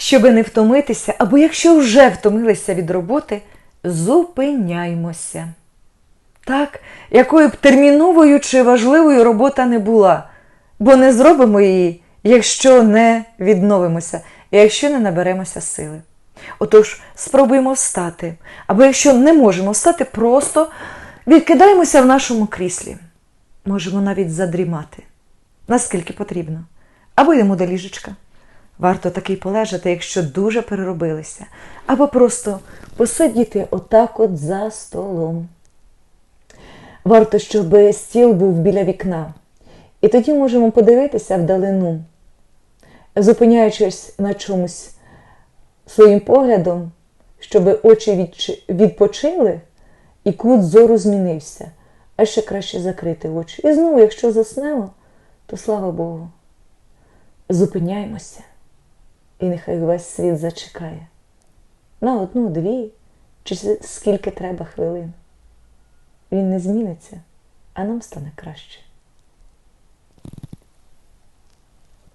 Щоби не втомитися, або якщо вже втомилися від роботи, зупиняймося. Так, якою б терміновою чи важливою робота не була, бо не зробимо її, якщо не відновимося, якщо не наберемося сили. Отож, спробуємо встати, або якщо не можемо встати, просто відкидаємося в нашому кріслі. Можемо навіть задрімати, наскільки потрібно, або йдемо до ліжечка. Варто таки полежати, якщо дуже переробилися, або просто посидіти отак от за столом. Варто, щоб стіл був біля вікна, і тоді можемо подивитися вдалину, зупиняючись на чомусь своїм поглядом, щоб очі відпочили і кут зору змінився, а ще краще закрити очі. І знову, якщо заснемо, то слава Богу, зупиняємося, і нехай весь світ зачекає на одну, дві чи скільки треба хвилин. Він не зміниться, а нам стане краще.